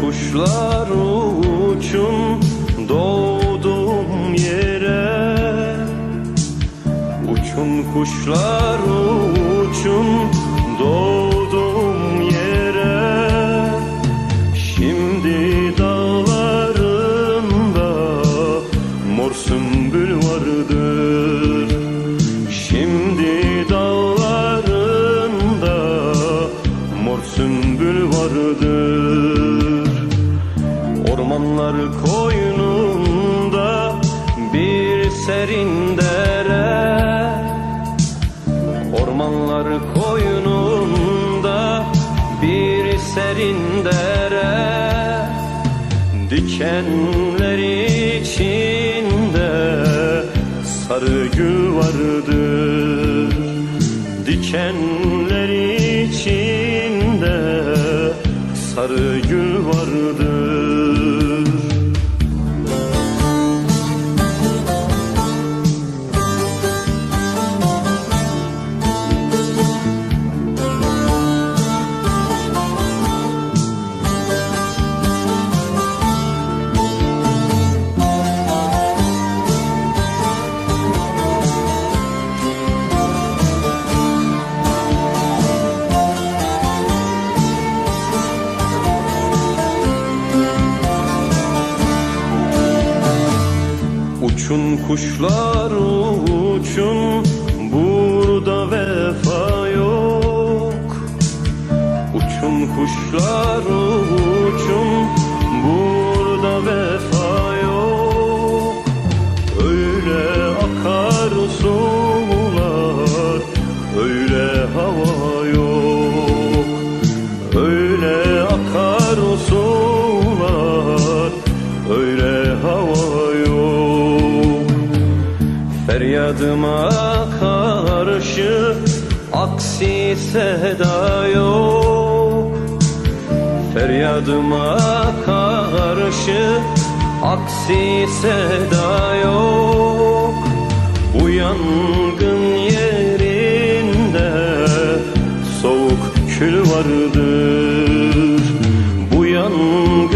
kuşlar uçun doğduğum yere. Uçun kuşlar uçun bir serin dere Dikenler içinde sarı gül vardır. Dikenler Uçun kuşlar uçun burada vefa yok. Uçun kuşlar uçun Feryadıma karşı aksi seda yok. Feryadıma karşı aksi seda yok. Bu yangın yerinde soğuk kül vardır. Bu yangın